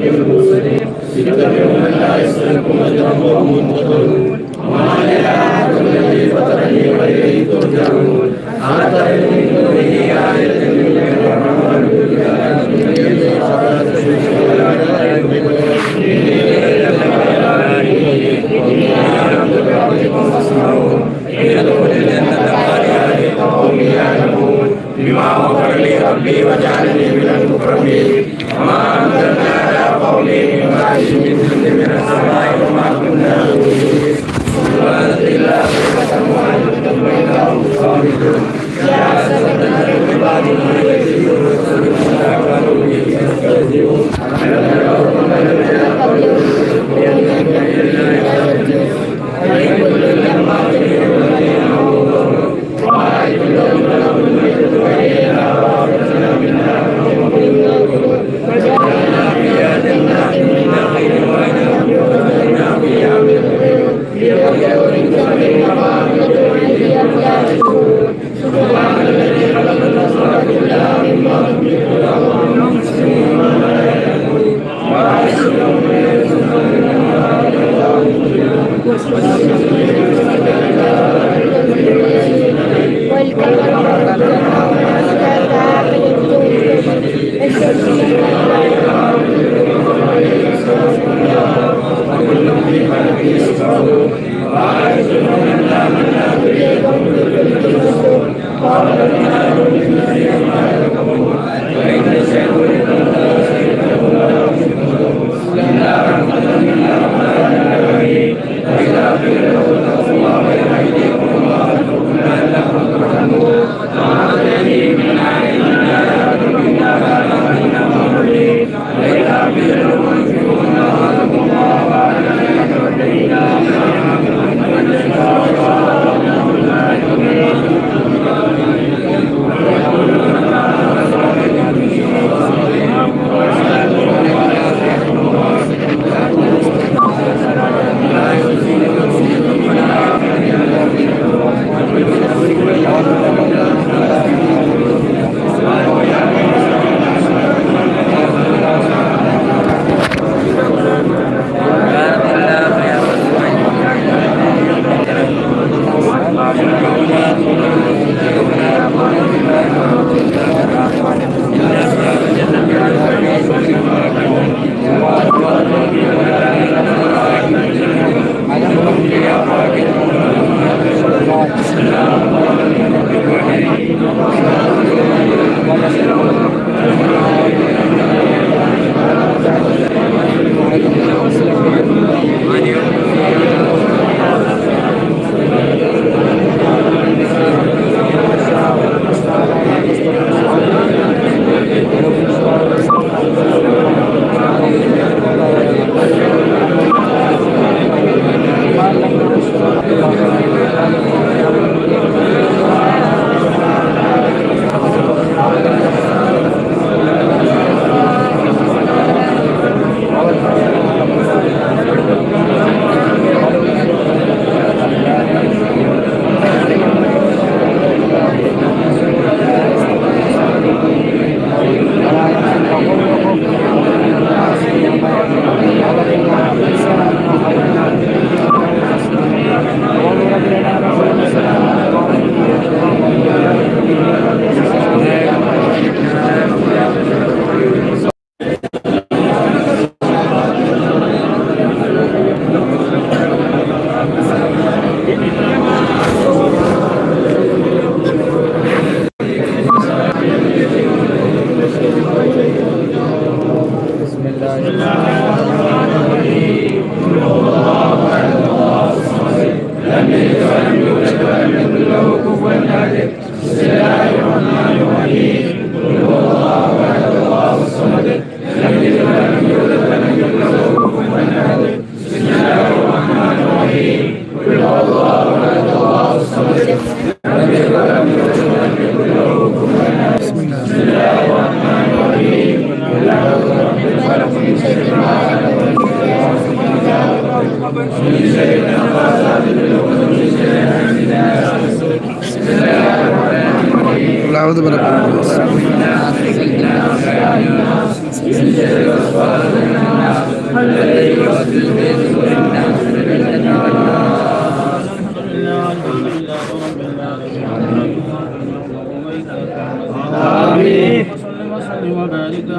المرسلين سيدنا لا يسلكم أجرهم منتظرون وما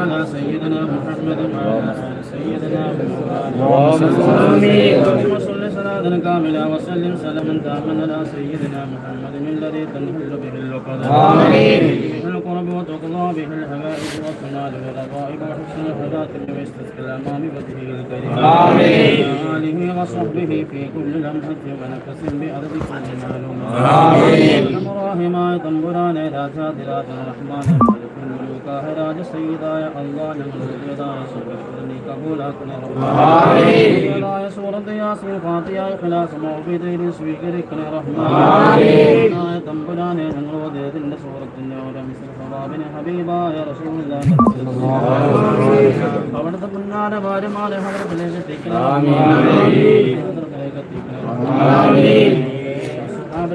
على سيدنا محمد وعلى آل سيدنا محمد. اللهم صل صلاة كاملة وسلم سلاما تاما على سيدنا محمد الذي تنهل به اللقد آمين. القرب وتقضى به الحوائج وتنال به الرغائب وحسن الحداة ويستسقي الأمام وجهه الكريم. آمين. وآله وصحبه في كل لمحة ونفس بأرض كل معلوم آمين. إبراهيم راهم أيضا بران إلى سادرات الرحمن. കാഹരാജ സയ്യിദായ അള്ളാഹ് ഞങ്ങളുടേതായ സുഖത്തിൽ നീ കബൂലാക്കണേ ആമീൻ. റഹ്മാനായ സൂറത്ത് യാസീൻ ഫാത്തിഹായ ഖലാസ് മൗബിദയിൽ സ്വീകരിക്കണേ ആമീൻ. റഹ്മാനായ തമ്പുരാനെ ഞങ്ങൾ ഓതിയതിന്റെ സൂറത്തിന്റെ ഓരോ ഹബീബായ റസൂലുള്ളാഹി അവിടുത്തെ പുന്നാര ഭാര്യമാരെ എത്തിക്കണേ ആമീൻ. എത്തിക്കണേ ആമീൻ.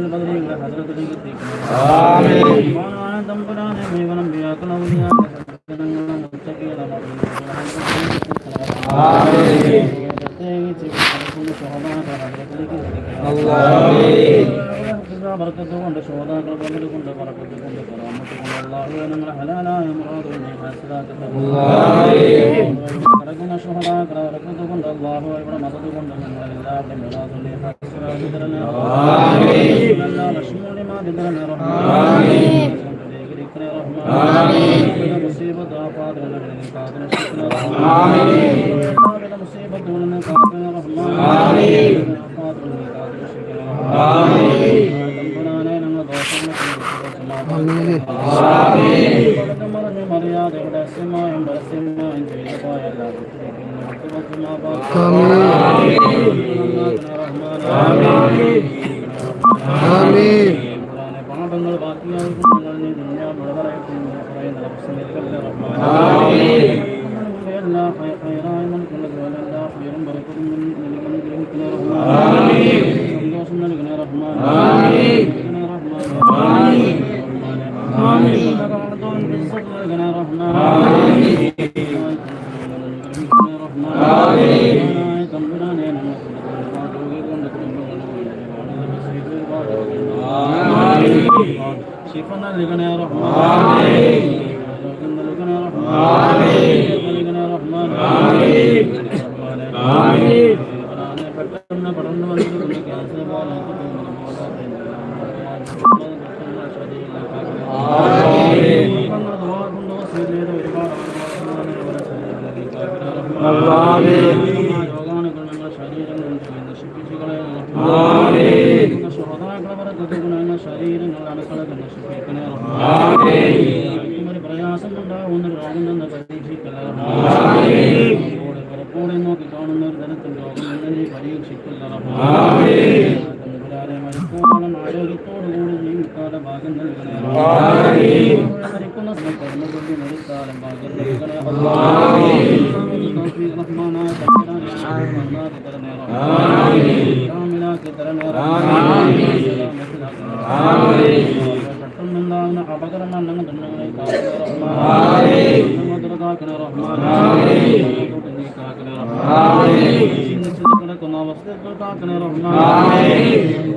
ബദരീങ്ങളെ ഹദ്രത്തിലേക്ക് എത്തിക്കണേ ആമീൻ. തമ്പുരാനെ മുഴുവൻ അമ്പിയാക്കൾ ഔലിയാക്കൾ സജ്ജനങ്ങൾ മുത്തഖീന ആമീൻ. പ്രത്യേകിച്ച് പലപ്പോഴും ശോഭാക്കൾ ഹദ്രത്തിലേക്ക് എത്തിക്കണേ ആമീൻ. ബർക്കത്ത് കൊണ്ട് ശ്രോതാക്കൾ പങ്കെടുക്കൊണ്ട് കൊണ്ട് പറക്കത്ത് കൊണ്ട് കറാമത്ത് കൊണ്ട് അള്ളാഹുവെ ഞങ്ങളെ ഹലാലായ മുറാദുകൾ നീ ഹാസിലാക്കട്ടെ കിടക്കുന്ന ശ്രോതാക്കളെ ബർക്കത്ത് അള്ളാഹു ഇവിടെ മതത്തുകൊണ്ട് ഞങ്ങളെ എല്ലാവരുടെയും. എല്ലാ ലക്ഷ്മണി മാതി തരണേ ആമീൻ. സ്വീകരിക്കണേ ആമീൻ. റഹ്മാൻ ശിഫ നൽകണേ റഹ്മാൻ ആമീൻ. ആരോഗ്യം നൽകണേ റഹ്മാൻ ആമീൻ. നൽകണേ റഹ്മാൻ ആമീൻ. റഹ്മാനെ. ആമീൻ. റഹ്മാനെ പെട്ടെന്ന് പടർന്നു വന്നിട്ടുണ്ട് ക്യാൻസർ പോലെ നിന്ന് നീ പരീക്ഷിക്കല്ല ആമീൻ. തമ്പുരാനെ മരിക്കോളം ആരോഗ്യത്തോടു കൂടി ജീവിക്കാതെ ഭാഗ്യം നൽകണേ ആമീൻ. മരിക്കുന്ന സമയത്ത് കർമ്മകൊല്ലി മരിക്കാലം ഭാഗ്യം നൽകണേ ആമീൻ. തൗഫീഖ് റഹ്മാനായ തമ്പുരാനെ നന്നാക്കി തരണേ ആമീൻ. കാമിലാക്കി തരണേ ആമീൻ. ആമീൻ. പെട്ടെന്നുണ്ടാകുന്ന അപകടമരണങ്ങൾ ദണ്ഡങ്ങളെ കാക്കണേ ആമീൻ. റഹ്മാൻ കാക്കണേ റഹ്മാൻ ആമീൻ. നീ കാക്കണേ ആമീൻ. ചിന്തിച്ചത് കിടക്കുന്ന അവസ്ഥകൾ കാക്കണേ റഹ്മാൻ ആമീൻ.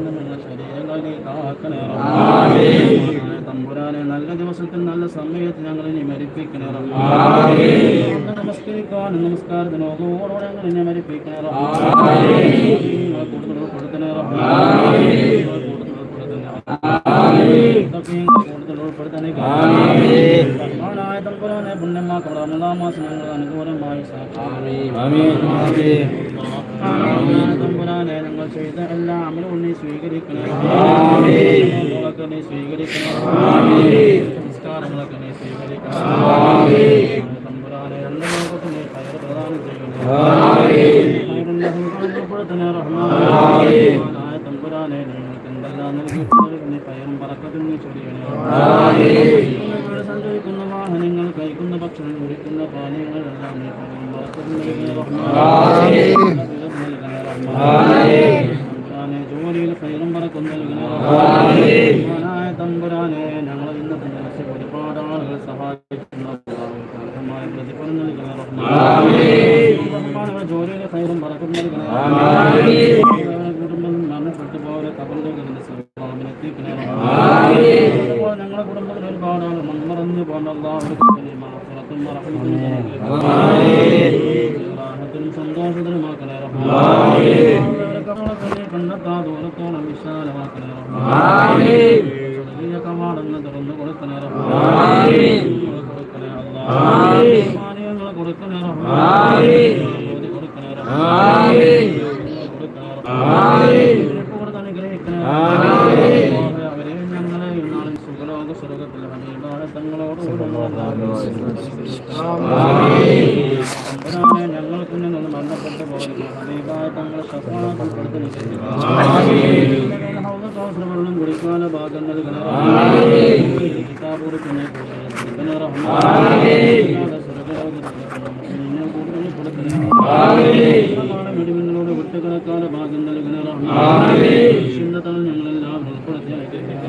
നമ്മുടെ ശരീരങ്ങളെ നീ കാക്കണേ ആമീൻ. റഹ്മാൻ തമ്പുരാനെ നല്ല ദിവസത്തിൽ നല്ല സമയത്ത് ഞങ്ങളെ നീ മരിപ്പിക്കണേ റഹ്മാൻ ആമീൻ. ഒന്ന് നമസ്കരിക്കാനും നമസ്കാരത്തിന് ഓതോടെ ഞങ്ങൾ എന്നെ മരിപ്പിക്കണേ കൂടുതൽ. നിങ്ങളെ കൂടുതൽ ഉൾപ്പെടുത്തണേ ഞങ്ങളെ. റഹ്മാനായ തമ്പുരാനെ പുണ്യമാക്കണം റമദാൻ മാസം ഞങ്ങൾ അനുകൂലമായി. തമ്പുരാനെ ഞങ്ങൾ ചെയ്ത എല്ലാ അമലും നീ സ്വീകരിക്കണേ സ്വീകരിക്കണേ ആമീൻ. സംസ്കാരങ്ങളൊക്കെ നീ സ്വീകരിക്കണേ. തമ്പുരാനെ രണ്ട് ലോകത്ത് നീ കയർ പ്രദാനം ചെയ്യണേ തമ്പുരാനെ ഞങ്ങൾക്ക് എന്തെല്ലാം നൽകിയിട്ടുള്ളത് നീ കയറും പറക്കത്തും നീ. ഇവിടെ സഞ്ചരിക്കുന്ന വാഹനങ്ങൾ കഴിക്കുന്ന ഭക്ഷണം കുടിക്കുന്ന പാനീയങ്ങളെല്ലാം നീ കയറും പറക്കത്തും നൽകണേ റഹ്മാൻ. ആമീൻ. നൽകണേ സഹായിക്കുന്ന അർഹമായ പ്രതിഫലം നൽകണേ റഹ്മാൻ ജോലിയിലെ കൈറും പറക്കും നൽകണേ കുടുംബം മരണപ്പെട്ടുപോലെ കബറിലേക്ക് സ്വർഗത്തിലേക്കിനെ ഞങ്ങളുടെ കുടുംബത്തിൽ ഒരുപാട് ആൾ മൺമറഞ്ഞു പോകണ്ടല്ല അവർക്ക് മറപ്പുറത്തും മറക്കുന്നതിനും സന്തോഷത്തിനുമാക്കണേ റഹ്മാൻ കണ്ടെത്താ ദൂരത്തോളം വിശാലമാക്കണേ റഹ്മാൻ കവാടങ്ങൾ തുറന്നു കൊടുക്കണേ റഹ്മാൻ Yeah. محمد بن آمين كتاب ربنا ربنا رحمة آمين വെടിമണ്ണിനോട് കുറ്റകണക്കാല ഭാഗ്യം നൽകുന്ന റഹ്മാൻ ചിന്തതാണ് ഞങ്ങളെല്ലാം ഉൾപ്പെടുത്തി അനുഗ്രഹിക്കുക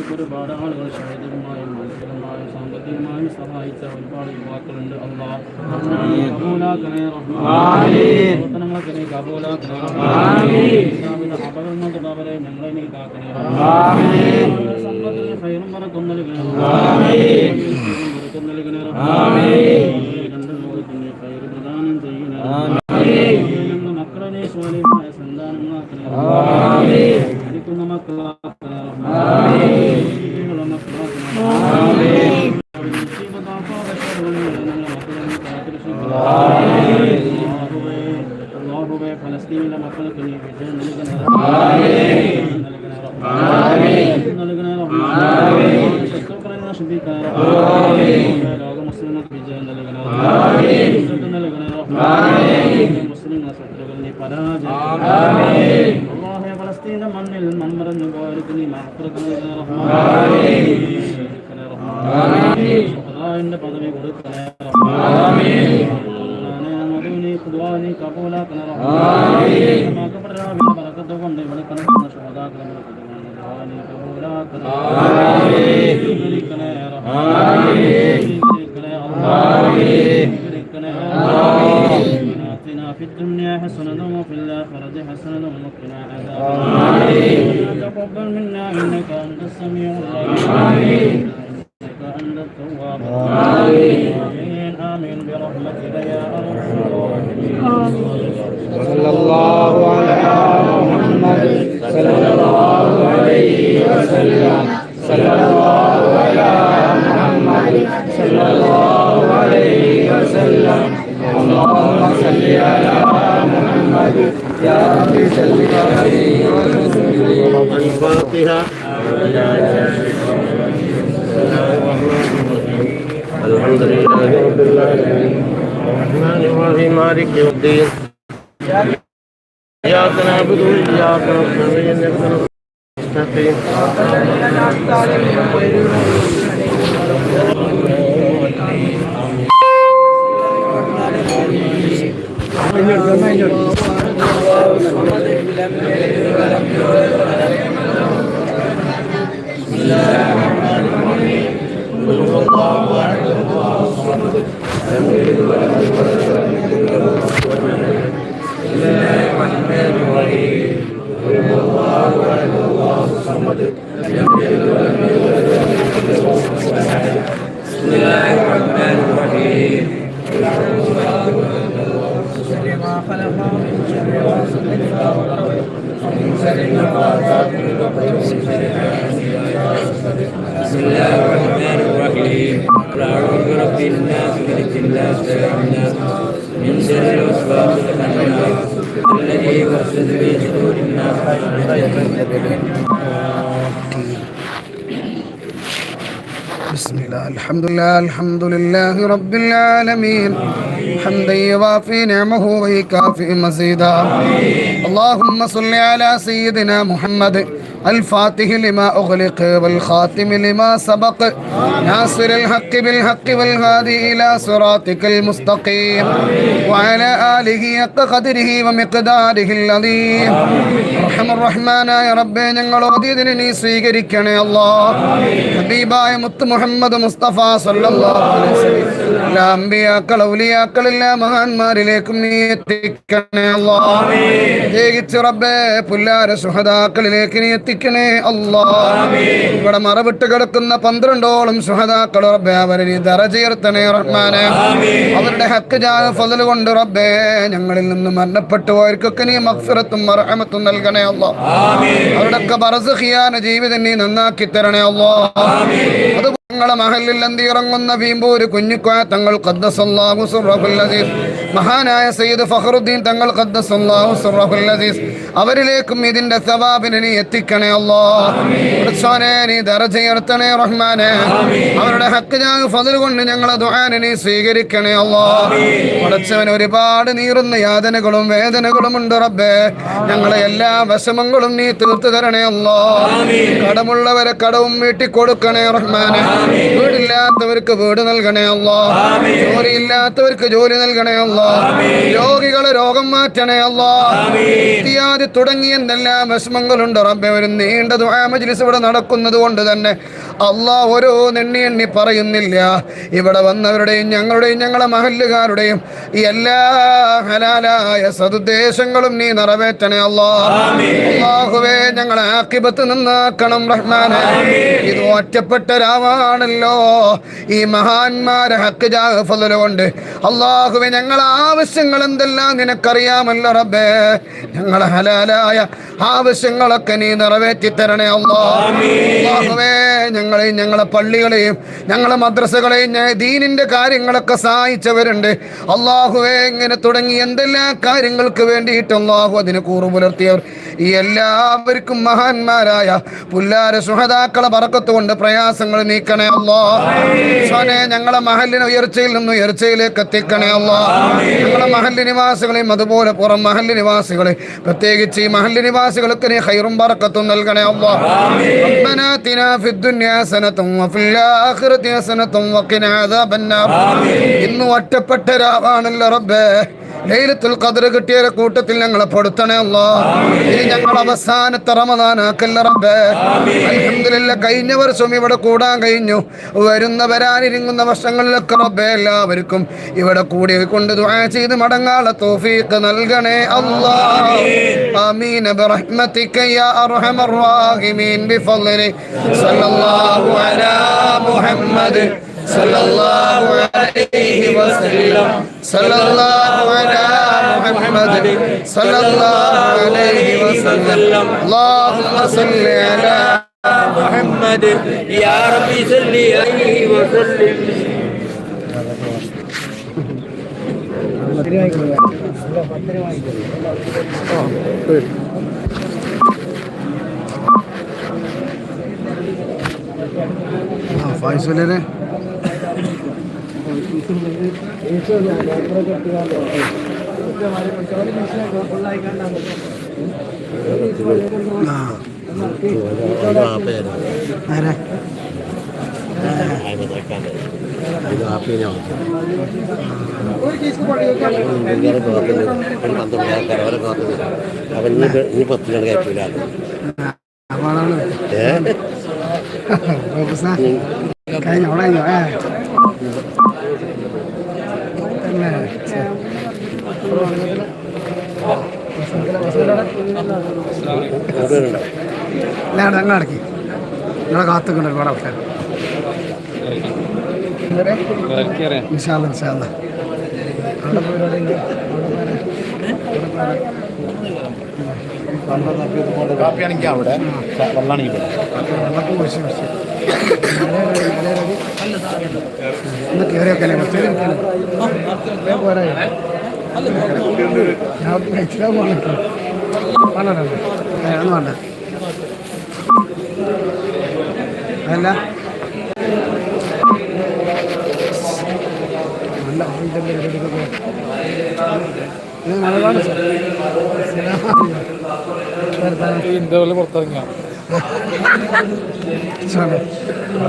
യാത്രയ്ക്ക് ഒരുപാട് ആളുകൾ ശാരീരികമായും മാനസികമായും സാമ്പത്തികമായും സഹായിച്ച ഒരുപാട് യുവാക്കളുണ്ട്. പ്രവർത്തനങ്ങൾക്കിനെ കബൂലാക്കണേ അപകടങ്ങൾ തുടരെ ഞങ്ങളെ നീ കാക്കണേ സമ്പത്തിൽ ഫൈറും പറക്കും നൽകണേ നൽകണേ حسنة وفي الآخرة حسنة وقنا عذاب النار تقبل منا إنك Amin. الحمد لله الحمد لله رب العالمين حمدا يوافي نعمه ويكافئ مزيدا آمين اللهم صل على سيدنا محمد الفاتح لما أغلق والخاتم لما سبق ناصر الحق بالحق والهادي إلى صراطك المستقيم وعلى آله قدره ومقداره العظيم رحم الرحمن يا അർഹമ റഹ്മാനായ റബ്ബെ ഞങ്ങൾ ഓതിയതിനെ നീ الله അല്ലാ ഹബീബായ محمد مصطفى صلى الله عليه وسلم എല്ലാ അമ്പിയാക്കൾ ഔലിയാക്കൾ എല്ലാ മഹാന്മാരിലേക്കും നീ എത്തിക്കണേ അല്ലാ പ്രത്യേകിച്ച് റബ്ബെ പുല്ലാര സുഹതാക്കളിലേക്ക് നീ എത്തിക്കണേ അല്ലാ ഇവിടെ മറവിട്ട് കിടക്കുന്ന പന്ത്രണ്ടോളം സുഹതാക്കൾ റബ്ബെ അവരെ നീ ദറചേർത്തണേ റഹ്മാനെ. അവരുടെ ഹക്ക് ജാ ഫതൽ കൊണ്ട് റബ്ബേ ഞങ്ങളിൽ നിന്ന് മരണപ്പെട്ടു പോയവർക്കൊക്കെ നീ മഗ്ഫിറത്തും മർഹമത്തും നൽകണേ അല്ലാ അവരുടെയൊക്കെ ബറസഖിയാന ജീവിതം നീ നന്നാക്കി തരണേ അല്ലാ അത് ഞങ്ങളെ മഹലിൽ എന്തി ഇറങ്ങുന്ന വീമ്പൂര് കുഞ്ഞിക്കോയ തങ്ങൾ ഖദ്ദസല്ലാഹു സുറഹുൽ അസീസ്. മഹാനായ സയ്യിദ് ഫഹറുദ്ദീൻ തങ്ങൾ ഖദ്ദസല്ലാഹു സുറഹുൽ അസീസ്. അവരിലേക്കും ഇതിന്റെ സവാബിനെ നീ എത്തിക്കണേ അല്ലോ. നീ ദറജയർത്തണേ റഹ്മാനെ. അവരുടെ ഹക്ക് ഞാൻ ഫതിൽ കൊണ്ട് ഞങ്ങളെ ദുആനെ നീ സ്വീകരിക്കണേ അല്ലോ. ഉടച്ചവൻ ഒരുപാട് നീറുന്ന യാതനകളും വേദനകളും ഉണ്ട് റബ്ബേ. ഞങ്ങളെ എല്ലാ വിഷമങ്ങളും നീ തീർത്തു തരണേ അല്ലോ. കടമുള്ളവരെ കടവും വീട്ടി കൊടുക്കണേ റഹ്മാനെ. വീടില്ലാത്തവർക്ക് വീട് നൽകണേ അല്ലോ. ജോലി ഇല്ലാത്തവർക്ക് ജോലി നൽകണേ അല്ലോ. രോഗികളെ രോഗം മാറ്റണേ അല്ലാ. തുടങ്ങിയ എന്തെല്ലാം വിഷമങ്ങളുണ്ട്. റബ്ബെ ഒരു നീണ്ട ദുആ മജ്ലിസ് ഇവിടെ നടക്കുന്നത് കൊണ്ട് തന്നെ അള്ളാ ഓരോ എണ്ണി എണ്ണി പറയുന്നില്ല. ഇവിടെ വന്നവരുടെയും ഞങ്ങളുടെയും ഞങ്ങളെ മഹല്ലുകാരുടെയും ഈ എല്ലാ ഹലാലായ സതുദ്ദേശങ്ങളും നീ നിറവേറ്റണേ അള്ളാഹുവേ ഞങ്ങളെ ആക്കിപത്ത് നിന്നാക്കണം റഹ്മാനെ. ഇത് ഒറ്റപ്പെട്ട രാവാണല്ലോ ഈ മഹാന്മാരെ ഹക്ക് ജാഫല കൊണ്ട്. അള്ളാഹുവെ ഞങ്ങളെ ആവശ്യങ്ങൾ എന്തെല്ലാം നിനക്കറിയാമല്ലോ റബ്ബേ. ഞങ്ങളെ ഹലാലായ ആവശ്യങ്ങളൊക്കെ നീ നിറവേറ്റി തരണേ അള്ളാഹുവേ ഞങ്ങളെയും ഞങ്ങളെ പള്ളികളെയും ഞങ്ങളെ മദ്രസകളെയും ദീനിന്റെ കാര്യങ്ങളൊക്കെ സഹായിച്ചവരുണ്ട്. അള്ളാഹുവേ ഇങ്ങനെ തുടങ്ങി എന്തെല്ലാം കാര്യങ്ങൾക്ക് വേണ്ടിയിട്ട് അള്ളാഹു അതിന് കൂറു പുലർത്തിയവർ. ഈ എല്ലാവർക്കും മഹാന്മാരായ പുല്ലാര സുഹതാക്കളെ പറക്കത്തുകൊണ്ട് പ്രയാസങ്ങൾ നീക്കണേ അല്ലോ സോനെ ഞങ്ങളെ മഹലിനെ ഉയർച്ചയിൽ നിന്ന് ഉയർച്ചയിലേക്ക് എത്തിക്കണേ അല്ലോ ഞങ്ങളെ മഹല്ല് നിവാസികളെയും അതുപോലെ പുറം മഹല്ല് നിവാസികളെ പ്രത്യേകിച്ച് ഈ മഹല്ല് നിവാസികൾക്ക് നീ ഹൈറും പറക്കത്തും നൽകണേ അല്ലോ ഇന്ന് ഒറ്റപ്പെട്ട രാവാണല്ലോ റബ്ബേ. ലൈലത്തുൽ ഖദർ കിട്ടിയ കൂട്ടത്തിൽ ഞങ്ങളെ പെടുത്തണേ അല്ലാ ഇത് ഞങ്ങൾ അവസാനത്തെ റമദാനാക്കല്ല റബ്ബേ അൽഹംദുലില്ലാ കഴിഞ്ഞ വർഷം ഇവിടെ കൂടാൻ കഴിഞ്ഞു വരുന്ന വരാനിരിങ്ങുന്ന വർഷങ്ങളിലൊക്കെ റബ്ബേ എല്ലാവർക്കും ഇവിടെ കൂടി കൊണ്ട് ദുആ ചെയ്ത് മടങ്ങാളെ തൗഫീഖ് നൽകണേ അല്ലാ ആമീൻ برحمتك يا ارحم الراحمين بفضلك صلى الله على محمد സല്ലല്ലാഹു അലൈഹി വസല്ലം. സല്ലല്ലാഹു അലാ മുഹമ്മദ് സല്ലല്ലാഹു അലൈഹി വസല്ലം. അല്ലാഹുമ്മ സല്ലി അലാ മുഹമ്മദ്. യാ റബ്ബി സല്ലി അലൈഹി വസല്ലം. പത്തിരി വാങ്ങിക്കോ ഫൈസലിനെ. ആരാ അവൻ ഇനി പത്തിലാണ് കയറ്റില്ല അപ്പാളാണ് ഏ കഴിഞ്ഞ അവിടെ കഴിഞ്ഞോ ഏ തന്നെ കൂടുതലുണ്ടോ ഇല്ലാണ്ട് ഞങ്ങൾ അടക്കി നിങ്ങളെ കാത്തുക്കുണ്ട് ഒരുപാട് ആൾക്കാർ വിശാല വിശാല. കാപ്പിയാണെങ്കിൽ അവിടെ. വെള്ളമാണെങ്കിൽ വേണ്ട അതല്ല നല്ല ഇതിന്റെ ഇടയ്ക്കൊക്കെ ഇന്റർവെൽ പുറത്തിറങ്ങിയ?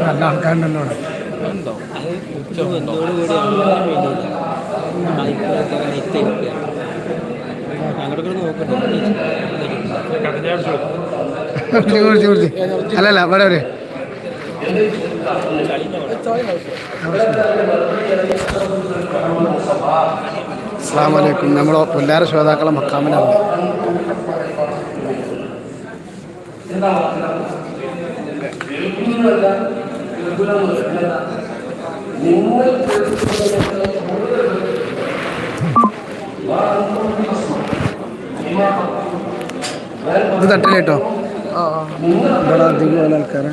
നല്ല ആൾക്കാരുണ്ടല്ലോ അവിടെ. അല്ലല്ല ഇവിടെ ഒരു. അസ്സാം വലൈക്കും നമ്മുടെ പുല്ലാര ശ്രോതാക്കളെ ഇത് തട്ടില്ല ഇവിടെ അധികം ആൾക്കാരെ